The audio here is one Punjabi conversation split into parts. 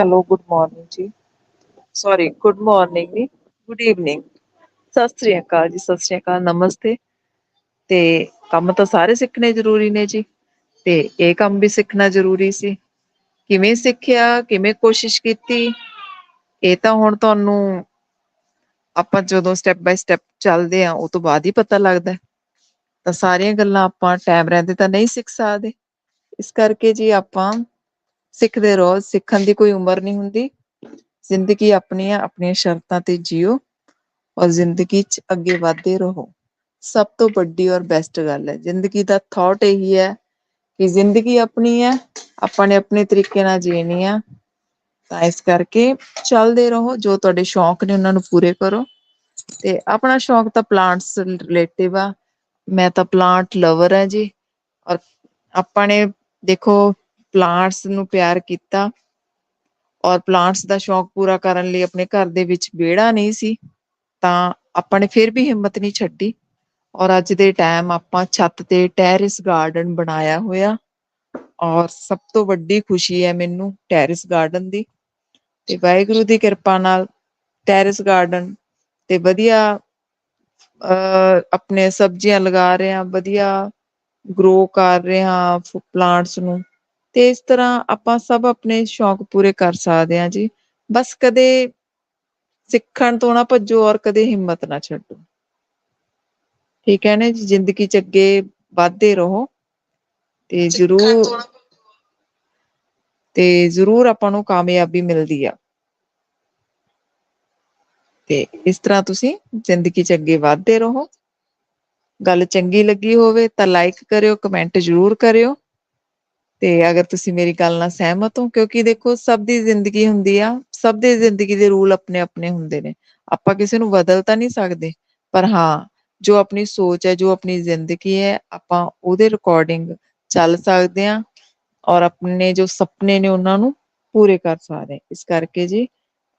ਹੈਲੋ ਗੁੱਡ ਮਾਰਨਿੰਗ ਜੀ ਸੌਰੀ ਗੁੱਡ ਮਾਰਨਿੰਗ ਨਹੀਂ ਗੁੱਡ ਈਵਨਿੰਗ ਸਤਿ ਸ੍ਰੀ ਅਕਾਲ ਜੀ, ਸਤਿ ਸ੍ਰੀ ਅਕਾਲ, ਨਮਸਤੇ। ਤੇ ਕੰਮ ਤਾਂ ਸਾਰੇ ਸਿੱਖਣੇ ਜ਼ਰੂਰੀ ਨੇ ਜੀ। ਤੇ ਇਹ ਕੰਮ ਵੀ ਸਿੱਖਣਾ ਜ਼ਰੂਰੀ ਸੀ। ਕਿਵੇਂ ਸਿੱਖਿਆ, ਕਿਵੇਂ ਕੋਸ਼ਿਸ਼ ਕੀਤੀ, ਇਹ ਤਾਂ ਹੁਣ ਤੁਹਾਨੂੰ ਆਪਾਂ ਜਦੋਂ ਸਟੈਪ ਬਾਈ ਸਟੈਪ ਚੱਲਦੇ ਆ ਉਹ ਤੋਂ ਬਾਅਦ ਹੀ ਪਤਾ ਲੱਗਦਾ। ਤਾਂ ਸਾਰੀਆਂ ਗੱਲਾਂ ਆਪਾਂ ਟਾਈਮ ਰਹਿੰਦੇ ਤਾਂ ਨਹੀਂ ਸਿੱਖ ਸਕਦੇ। ਇਸ ਕਰਕੇ ਜੀ ਆਪਾਂ ਸਿੱਖਦੇ ਰਹੋ ਸਿੱਖਣ ਦੀ ਕੋਈ ਉਮਰ ਨਹੀਂ ਹੁੰਦੀ। ਜ਼ਿੰਦਗੀ ਆਪਣੀ ਆ ਆਪਣੀਆਂ ਸ਼ਰਤਾਂ ਤੇ ਜੀਓ ਔਰ ਜ਼ਿੰਦਗੀ 'ਚ ਅੱਗੇ ਵਧਦੇ ਰਹੋ। ਸਭ ਤੋਂ ਵੱਡੀ ਔਰ ਬੈਸਟ ਗੱਲ ਹੈ। ਜ਼ਿੰਦਗੀ ਦਾ ਥਾਟ ਇਹੀ ਹੈ ਕਿ ਜ਼ਿੰਦਗੀ ਆਪਣੀ ਹੈ, ਆਪਾਂ ਨੇ ਆਪਣੇ ਤਰੀਕੇ ਨਾਲ ਜੀਣੀ ਆ। ਤਾਂ ਇਸ ਕਰਕੇ ਚੱਲਦੇ ਰਹੋ। ਜੋ ਤੁਹਾਡੇ ਸ਼ੌਂਕ ਨੇ ਉਹਨਾਂ ਨੂੰ ਪੂਰੇ ਕਰੋ। ਤੇ ਆਪਣਾ ਸ਼ੌਂਕ ਤਾਂ ਪਲਾਂਟਸ ਰਿਲੇਟਿਵ ਆ। ਮੈਂ ਤਾਂ ਪਲਾਂਟ ਲਵਰ ਹਾਂ ਜੀ। ਔਰ ਆਪਾਂ ਨੇ ਦੇਖੋ ਪਲਾਂਟਸ ਨੂੰ ਪਿਆਰ ਕੀਤਾ ਔਰ ਪਲਾਂਟਸ ਦਾ ਸ਼ੌਕ ਪੂਰਾ ਕਰਨ ਲਈ ਆਪਣੇ ਘਰ ਦੇ ਵਿੱਚ ਵਿਹੜਾ ਨਹੀਂ ਸੀ, ਤਾਂ ਆਪਾਂ ਨੇ ਫਿਰ ਵੀ ਹਿੰਮਤ ਨਹੀਂ ਛੱਡੀ ਔਰ ਅੱਜ ਦੇ ਟਾਈਮ ਆਪਾਂ ਛੱਤ ਤੇ ਟੈਰਿਸ ਗਾਰਡਨ ਬਣਾਇਆ ਹੋਇਆ ਔਰ ਸਭ ਤੋਂ ਵੱਡੀ ਖੁਸ਼ੀ ਹੈ ਮੈਨੂੰ ਟੈਰਿਸ ਗਾਰਡਨ ਦੀ ਤੇ ਵਾਹਿਗੁਰੂ ਦੀ ਕਿਰਪਾ ਨਾਲ ਟੈਰਿਸ ਗਾਰਡਨ ਤੇ ਵਧੀਆ ਅ ਆਪਣੇ ਸਬਜ਼ੀਆਂ ਲਗਾ ਰਹੇ ਹਾਂ, ਵਧੀਆ ਗਰੋ ਕਰ ਰਹੇ ਹਾਂ ਪਲਾਂਟਸ ਨੂੰ। ਤੇ ਇਸ ਤਰ੍ਹਾਂ ਆਪਾਂ ਸਭ ਆਪਣੇ ਸ਼ੌਂਕ ਪੂਰੇ ਕਰ ਸਕਦੇ ਹਾਂ ਜੀ। ਬਸ ਕਦੇ ਸਿੱਖਣ ਤੋਂ ਨਾ ਭੱਜੋ ਔਰ ਕਦੇ ਹਿੰਮਤ ਨਾ ਛੱਡੋ। ਠੀਕ ਹੈ ਨਾ ਜੀ? ਜ਼ਿੰਦਗੀ 'ਚ ਅੱਗੇ ਵਧਦੇ ਰਹੋ ਤੇ ਜ਼ਰੂਰ ਤੇ ਜ਼ਰੂਰ ਆਪਾਂ ਨੂੰ ਕਾਮਯਾਬੀ ਮਿਲਦੀ ਆ। ਤੇ ਇਸ ਤਰ੍ਹਾਂ ਤੁਸੀਂ ਜ਼ਿੰਦਗੀ 'ਚ ਅੱਗੇ ਵਧਦੇ ਰਹੋ। ਗੱਲ ਚੰਗੀ ਲੱਗੀ ਹੋਵੇ ਤਾਂ ਲਾਈਕ ਕਰਿਓ ਕਮੈਂਟ ਜ਼ਰੂਰ ਕਰਿਓ। ਤੇ ਅਗਰ ਤੁਸੀਂ ਮੇਰੀ ਗੱਲ ਨਾਲ ਸਹਿਮਤ ਹੋ, ਕਿਉਂਕਿ ਦੇਖੋ ਸਭ ਦੀ ਜ਼ਿੰਦਗੀ ਹੁੰਦੀ ਆ, ਸਭ ਦੀ ਜ਼ਿੰਦਗੀ ਦੇ ਰੂਲ ਆਪਣੇ ਆਪਣੇ ਹੁੰਦੇ ਨੇ। ਆਪਾਂ ਕਿਸੇ ਨੂੰ ਬਦਲ ਤਾਂ ਨਹੀਂ ਸਕਦੇ, ਪਰ ਹਾਂ, ਜੋ ਆਪਣੀ ਸੋਚ ਹੈ, ਜੋ ਆਪਣੀ ਜ਼ਿੰਦਗੀ ਹੈ, ਆਪਾਂ ਉਹਦੇ ਰਿਕਾਰਡਿੰਗ ਚੱਲ ਸਕਦੇ ਹਾਂ ਔਰ ਆਪਣੇ ਜੋ ਸੁਪਨੇ ਨੇ ਉਹਨਾਂ ਨੂੰ ਪੂਰੇ ਕਰ ਸਕਦੇ ਇਸ ਕਰਕੇ ਜੀ,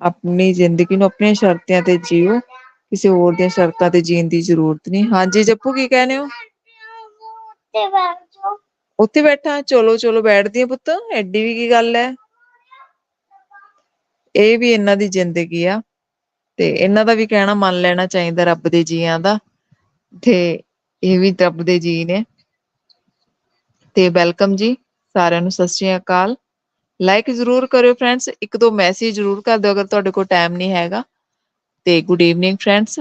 ਆਪਣੀ ਜ਼ਿੰਦਗੀ ਨੂੰ ਆਪਣੀਆਂ ਸ਼ਰਤਾਂ ਤੇ ਜੀਓ, ਕਿਸੇ ਹੋਰ ਦੀਆਂ ਸ਼ਰਤਾਂ ਤੇ ਜੀਣ ਦੀ ਜ਼ਰੂਰਤ ਨਹੀਂ। ਹਾਂਜੀ, ਜੱਪੂ ਕੀ ਕਹਿੰਦੇ ਹੋ? ਤੇ ਉੱਥੇ ਬੈਠਾ, ਚਲੋ ਚਲੋ, ਬੈਠਦੀ ਆ ਪੁੱਤ, ਐਡੀ ਵੀ ਕੀ ਗੱਲ ਹੈ ਇਹ ਵੀ ਇਹਨਾਂ ਦੀ ਜ਼ਿੰਦਗੀ ਆ, ਤੇ ਇਹਨਾਂ ਦਾ ਵੀ ਕਹਿਣਾ ਮੰਨ ਲੈਣਾ ਚਾਹੀਦਾ ਰੱਬ ਦੇ ਜੀਆਂ ਦਾ, ਤੇ ਇਹ ਵੀ ਰੱਬ ਦੇ ਜੀ ਨੇ। ਤੇ ਵੈਲਕਮ ਜੀ, ਸਾਰਿਆਂ ਨੂੰ ਸਤਿ ਸ਼੍ਰੀ ਅਕਾਲ। ਲਾਈਕ ਜ਼ਰੂਰ ਕਰਿਓ ਫਰੈਂਡਸ, ਇੱਕ ਦੋ ਮੈਸੇਜ ਜ਼ਰੂਰ ਕਰ ਦਿਓ ਅਗਰ ਤੁਹਾਡੇ ਕੋਲ ਟਾਈਮ ਨਹੀਂ ਹੈਗਾ। ਤੇ ਗੁੱਡ ਈਵਨਿੰਗ ਫਰੈਂਡਸ।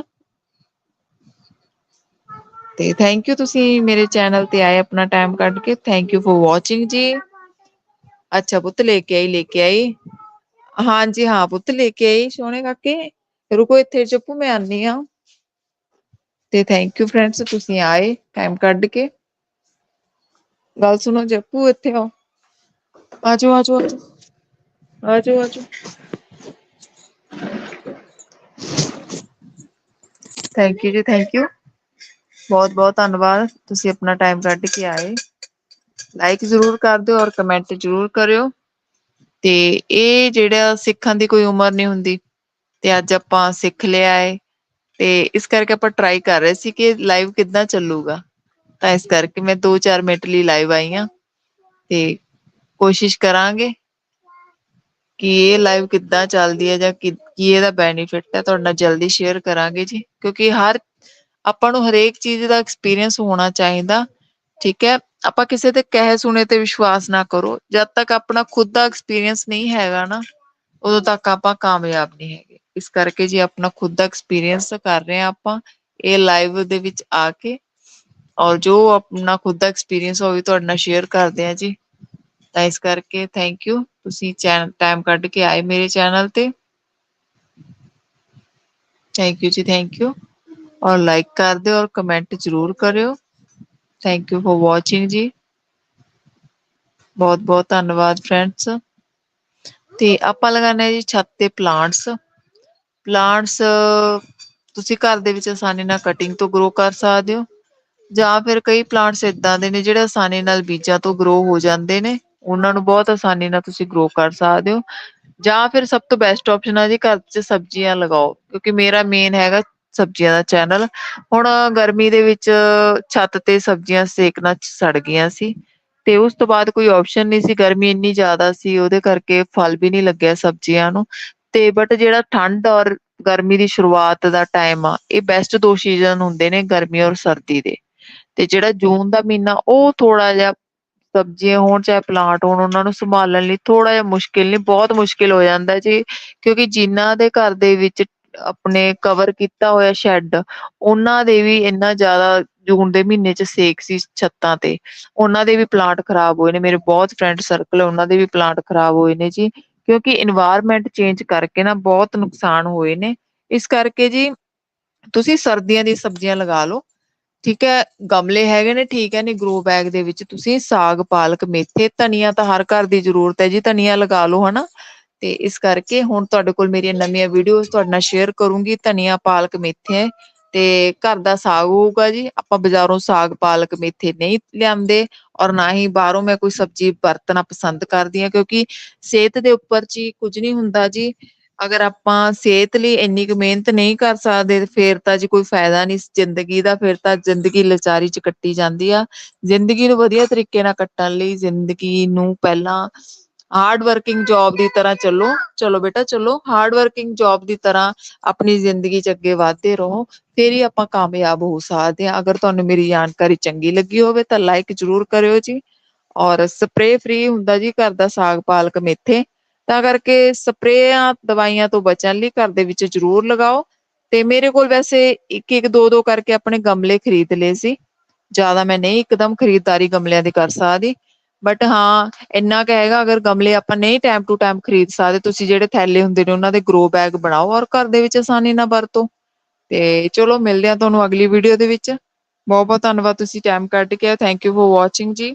ਤੇ ਥੈਂਕ ਯੂ ਤੁਸੀਂ ਮੇਰੇ ਚੈਨਲ ਤੇ ਆਏ ਆਪਣਾ ਟਾਈਮ ਕੱਢ ਕੇ ਥੈਂਕ ਯੂ ਫॉर ਵਾਚਿੰਗ ਜੀ ਅੱਛਾ ਪੁੱਤ ਲੈ ਕੇ ਆਈ ਲੈ ਕੇ ਆਈ ਹਾਂਜੀ ਹਾਂ ਪੁੱਤ ਲੈ ਕੇ ਆਈ ਸੋਹਣੇ ਕਾਕੇ ਰੁਕੋ ਇੱਥੇ ਚੁੱਪ ਮੈਂ ਆਨੀ ਆ ਤੇ ਥੈਂਕ ਯੂ ਫਰੈਂਡਸ ਤੁਸੀਂ ਆਏ ਟਾਈਮ ਕੱਢ ਕੇ ਗੱਲ ਸੁਣੋ ਜੱਪੂ ਇੱਥੇ ਆਓ ਆਜੋ ਆਜੋ ਆਜੋ ਆਜੋ ਆਜੋ ਥੈਂਕ ਯੂ ਜੀ ਥੈਂਕ ਯੂ ਬਹੁਤ ਬਹੁਤ ਧੰਨਵਾਦ। ਤੁਸੀਂ ਆਪਣਾ ਟਾਈਮ ਕੱਢ ਕੇ ਆਏ। ਲਾਈਕ ਜ਼ਰੂਰ ਕਰ ਦਿਓ ਔਰ ਕਮੈਂਟ ਜ਼ਰੂਰ ਕਰਿਓ। ਤੇ ਇਹ ਜਿਹੜਾ ਸਿੱਖਣ ਦੀ ਕੋਈ ਉਮਰ ਨਹੀਂ ਹੁੰਦੀ, ਤੇ ਅੱਜ ਆਪਾਂ ਸਿੱਖ ਲਿਆ ਹੈ ਤੇ ਇਸ ਕਰਕੇ ਆਪਾਂ ਟਰਾਈ ਕਰ ਰਹੇ ਸੀ ਕਿ ਲਾਈਵ ਕਿੱਦਾਂ ਚੱਲੂਗਾ। ਤਾਂ ਇਸ ਕਰਕੇ ਮੈਂ 2-4 ਮਿੰਟ ਲਈ ਲਾਈਵ ਆਈ ਆ। ਤੇ ਕੋਸ਼ਿਸ਼ ਕਰਾਂਗੇ ਕਿ ਇਹ ਲਾਈਵ ਕਿੱਦਾਂ ਚੱਲਦੀ ਹੈ ਜਾਂ ਕੀ ਕੀ ਇਹਦਾ ਬੈਨੀਫਿਟ ਹੈ। ਤੁਹਾਡੇ ਨਾਲ ਜਲਦੀ ਸ਼ੇਅਰ ਕਰਾਂਗੇ ਜੀ। ਕਿਉਂਕਿ ਹਰ ਆਪਾਂ ਨੂੰ ਹਰੇਕ ਚੀਜ਼ ਦਾ ਐਕਸਪੀਰੀਅੰਸ ਹੋਣਾ ਚਾਹੀਦਾ, ਠੀਕ ਹੈ? ਆਪਾਂ ਕਿਸੇ ਤੇ ਕਹੇ ਸੁਣੇ ਤੇ ਵਿਸ਼ਵਾਸ ਨਾ ਕਰੋ, ਜਦ ਤੱਕ ਆਪਣਾ ਖੁਦ ਦਾ ਐਕਸਪੀਰੀਅੰਸ ਨਹੀਂ ਹੈਗਾ ਨਾ, ਉਦੋਂ ਤੱਕ ਆਪਾਂ ਕਾਮਯਾਬ ਨਹੀਂ ਹੈਗੇ। ਇਸ ਕਰਕੇ ਜੀ ਆਪਣਾ ਖੁਦ ਦਾ ਐਕਸਪੀਰੀਅੰਸ ਕਰ ਰਹੇ ਹਾਂ ਆਪਾਂ, ਇਹ ਲਾਈਵ ਦੇ ਵਿੱਚ ਆ ਕੇ, ਔਰ ਜੋ ਆਪਣਾ ਖੁਦ ਦਾ ਐਕਸਪੀਰੀਅੰਸ ਹੋਵੇ ਤੁਹਾਡੇ ਨਾਲ ਸ਼ੇਅਰ ਕਰਦੇ ਆ ਜੀ। ਤਾਂ ਇਸ ਕਰਕੇ ਥੈਂਕ ਯੂ ਤੁਸੀਂ ਚੈਨਲ ਟਾਈਮ ਕੱਢ ਕੇ ਆਏ ਮੇਰੇ ਚੈਨਲ ਤੇ। ਥੈਂਕ ਯੂ ਜੀ ਥੈਂਕ ਯੂ ਔਰ ਲਾਈਕ ਕਰ ਦਿਓ ਔਰ ਕਮੈਂਟ ਜ਼ਰੂਰ ਕਰਿਓ। ਥੈਂਕ ਯੂ ਫॉर ਵਾਚਿੰਗ ਜੀ। ਬਹੁਤ ਬਹੁਤ ਧੰਨਵਾਦ ਫਰੈਂਡਸ ਤੇ ਆਪਾਂ ਲਗਾਉਂਦੇ ਹਾਂ ਜੀ ਛੱਤ ਤੇ ਪਲਾਂਟਸ ਪਲਾਂਟਸ ਤੁਸੀਂ ਘਰ ਦੇ ਵਿੱਚ ਆਸਾਨੀ ਨਾਲ ਕਟਿੰਗ ਤੋਂ ਗਰੋ ਕਰ ਸਕਦੇ ਹੋ। ਜਾਂ ਫਿਰ ਕਈ ਪਲਾਂਟਸ ਇਦਾਂ ਦੇ ਨੇ ਜਿਹੜੇ ਆਸਾਨੀ ਨਾਲ ਬੀਜਾਂ ਤੋਂ ਗਰੋ ਹੋ ਜਾਂਦੇ ਨੇ। ਉਹਨਾਂ ਨੂੰ ਬਹੁਤ ਆਸਾਨੀ ਨਾਲ ਤੁਸੀਂ ਗਰੋ ਕਰ ਸਕਦੇ ਹੋ। ਜਾਂ ਫਿਰ ਸਭ ਤੋਂ ਬੈਸਟ ਆਪਸ਼ਨ ਆ ਜੀ ਘਰ 'ਚ ਸਬਜ਼ੀਆਂ ਲਗਾਓ। ਕਿਉਂਕਿ ਮੇਰਾ ਮੇਨ ਹੈਗਾ ਸਬਜ਼ੀਆਂ ਦਾ ਚੈਨਲ ਹੁਣ ਗਰਮੀ ਦੇ ਵਿੱਚ ਛੱਤ ਤੇ ਸਬਜ਼ੀਆਂ ਸੇਕਣਾ ਸੜ ਗਈਆਂ ਸੀ ਤੇ ਉਸ ਤੋਂ ਬਾਅਦ ਕੋਈ ਆਪਸ਼ਨ ਨਹੀਂ ਸੀ। ਗਰਮੀ ਇੰਨੀ ਜ਼ਿਆਦਾ ਸੀ, ਉਹਦੇ ਕਰਕੇ ਫਲ ਵੀ ਨਹੀਂ ਲੱਗਿਆ ਸਬਜ਼ੀਆਂ ਨੂੰ। ਤੇ ਬਟ ਜਿਹੜਾ ਠੰਡ ਔਰ ਗਰਮੀ ਦੀ ਸ਼ੁਰੂਆਤ ਦਾ ਟਾਈਮ ਆ, ਇਹ ਬੈਸਟ ਦੋ ਸੀਜ਼ਨ ਹੁੰਦੇ ਨੇ ਗਰਮੀ ਔਰ ਸਰਦੀ ਦੇ। ਤੇ ਜਿਹੜਾ ਜੂਨ ਦਾ ਮਹੀਨਾ, ਉਹ ਥੋੜਾ ਜਿਹਾ ਸਬਜ਼ੀਆਂ ਹੋਣ, ਚਾਹੇ ਪਲਾਂਟ ਹੋਣ, ਉਹਨਾਂ ਨੂੰ ਸੰਭਾਲਣ ਲਈ ਥੋੜਾ ਜਿਹਾ ਮੁਸ਼ਕਿਲ ਨਹੀਂ, ਬਹੁਤ ਮੁਸ਼ਕਿਲ ਹੋ ਜਾਂਦਾ ਜੀ। ਕਿਉਂਕਿ ਜਿਨ੍ਹਾਂ ਦੇ ਘਰ ਦੇ ਵਿੱਚ ਆਪਣੇ ਕਵਰ ਕੀਤਾ ਹੋਇਆ ਸ਼ੈੱਡ ਉਹਨਾਂ ਦੇ ਵੀ ਇੰਨਾ ਜ਼ਿਆਦਾ ਜੂਨ ਦੇ ਮਹੀਨੇ 'ਚ ਸੇਕ ਸੀ ਛੱਤਾਂ ਤੇ। ਉਹਨਾਂ ਦੇ ਵੀ ਪਲਾਂਟ ਖਰਾਬ ਹੋਏ ਨੇ, ਮੇਰੇ ਬਹੁਤ ਫਰੈਂਡ ਸਰਕਲ ਉਹਨਾਂ ਦੇ ਵੀ ਪਲਾਂਟ ਖਰਾਬ ਹੋਏ ਨੇ ਜੀ। ਕਿਉਂਕਿ এনवायरमेंट ਚੇਂਜ ਕਰਕੇ ਨਾ ਬਹੁਤ ਨੁਕਸਾਨ ਹੋਏ ਨੇ। ਇਸ ਕਰਕੇ ਜੀ ਤੁਸੀਂ ਸਰਦੀਆਂ ਦੀ ਸਬਜ਼ੀਆਂ ਲਗਾ ਲਓ। ਠੀਕ ਹੈ, ਗਮਲੇ ਹੈਗੇ ਨੇ, ਠੀਕ ਹੈ ਨੇ ਗਰੋ ਬੈਗ ਦੇ ਵਿੱਚ ਤੁਸੀਂ ਸਾਗ, ਪਾਲਕ, ਮੇਥੇ, ਧਨੀਆ ਤਾਂ ਹਰ ਘਰ ਦੀ ਜ਼ਰੂਰਤ ਹੈ ਜੀ, ਧਨੀਆ ਲਗਾ ਲਓ ਹਨਾ। ਤੇ ਇਸ ਕਰਕੇ ਹੁਣ ਤੁਹਾਡੇ ਕੋਲ ਮੇਰੀਆਂ ਨਵੀਆਂ ਵੀਡੀਓਜ਼ ਤੁਹਾਡੇ ਨਾਲ ਸ਼ੇਅਰ ਕਰੂੰਗੀ, ਧਨੀਆ ਪਾਲਕ ਮੇਥੇ। ਤੇ ਘਰ ਦਾ ਸਾਗ ਹੋਊਗਾ ਜੀ, ਆਪਾਂ ਬਾਜ਼ਾਰੋਂ ਸਾਗ ਪਾਲਕ ਮੇਥੇ ਨਹੀਂ ਲਿਆਂਦੇ ਔਰ ਨਾ ਹੀ ਬਾਹਰੋਂ ਮੈਂ ਕੋਈ ਸਬਜ਼ੀ ਵਰਤਣਾ ਪਸੰਦ ਕਰਦੀ ਹਾਂ, ਕਿਉਂਕਿ ਸਿਹਤ ਦੇ ਉੱਪਰ ਜੀ ਕੁਝ ਨਹੀਂ ਹੁੰਦਾ ਜੀ। ਅਗਰ ਆਪਾਂ ਸਿਹਤ ਲਈ ਇੰਨੀ ਕੁ ਮਿਹਨਤ ਨਹੀਂ ਕਰ ਸਕਦੇ, ਫੇਰ ਤਾਂ ਜੀ ਕੋਈ ਫਾਇਦਾ ਨਹੀਂ ਜ਼ਿੰਦਗੀ ਦਾ, ਫਿਰ ਤਾਂ ਜ਼ਿੰਦਗੀ ਲਾਚਾਰੀ ਚ ਕੱਟੀ ਜਾਂਦੀ ਆ। ਜ਼ਿੰਦਗੀ ਨੂੰ ਵਧੀਆ ਤਰੀਕੇ ਨਾਲ ਕੱਟਣ ਲਈ ਜ਼ਿੰਦਗੀ ਨੂੰ ਪਹਿਲਾਂ ਹਾਰਡ ਵਰਕਿੰਗ ਜੌਬ ਦੀ ਤਰ੍ਹਾਂ ਚੱਲੋ। ਚਲੋ ਬੇਟਾ, ਚਲੋ। ਹਾਰਡ ਵਰਕਿੰਗ ਜੌਬ ਦੀ ਤਰ੍ਹਾਂ ਆਪਣੀ ਜ਼ਿੰਦਗੀ ਚ ਅੱਗੇ ਵਧਦੇ ਰਹੋ, ਫਿਰ ਹੀ ਆਪਾਂ ਕਾਮਯਾਬ ਹੋ ਸਕਦੇ ਹਾਂ। ਅਗਰ ਤੁਹਾਨੂੰ ਮੇਰੀ ਜਾਣਕਾਰੀ ਚੰਗੀ ਲੱਗੀ ਹੋਵੇ ਤਾਂ ਲਾਈਕ ਜ਼ਰੂਰ ਕਰਿਓ ਜੀ। ਔਰ ਸਪਰੇ ਫ੍ਰੀ ਹੁੰਦਾ ਜੀ ਘਰ ਦਾ ਸਾਗ ਪਾਲਕ ਮੇਥੇ। ਤਾਂ ਕਰਕੇ ਸਪਰੇਆਂ ਦਵਾਈਆਂ ਤੋਂ ਬਚਣ ਲਈ ਘਰ ਦੇ ਵਿੱਚ ਜ਼ਰੂਰ ਲਗਾਓ। ਤੇ ਮੇਰੇ ਕੋਲ ਵੈਸੇ ਇੱਕ ਇੱਕ ਦੋ ਦੋ ਕਰਕੇ ਆਪਣੇ ਗਮਲੇ ਖਰੀਦ ਲਏ ਸੀ। ਜ਼ਿਆਦਾ ਮੈਂ ਨਹੀਂ ਇੱਕਦਮ ਖਰੀਦਦਾਰੀ ਗਮਲਿਆਂ ਦੀ ਕਰ ਸਕਦੀ। ਬਟ ਹਾਂ, ਇੰਨਾ ਕੁ ਹੈਗਾ, ਅਗਰ ਗਮਲੇ ਆਪਾਂ ਨਹੀਂ ਟਾਈਮ ਟੂ ਟਾਈਮ ਖਰੀਦ ਸਕਦੇ, ਤੁਸੀਂ ਜਿਹੜੇ ਥੈਲੇ ਹੁੰਦੇ ਨੇ, ਉਹਨਾਂ ਦੇ ਗਰੋ ਬੈਗ ਬਣਾਓ ਔਰ ਘਰ ਦੇ ਵਿੱਚ ਆਸਾਨੀ ਨਾਲ ਵਰਤੋ। ਤੇ ਚਲੋ, ਮਿਲਦੇ ਆ ਤੁਹਾਨੂੰ ਅਗਲੀ ਵੀਡੀਓ ਦੇ ਵਿੱਚ। ਬਹੁਤ ਬਹੁਤ ਧੰਨਵਾਦ, ਤੁਸੀਂ ਟਾਈਮ ਕੱਢ ਕੇ ਥੈਂਕ ਯੂ ਫॉर ਵਾਚਿੰਗ ਜੀ।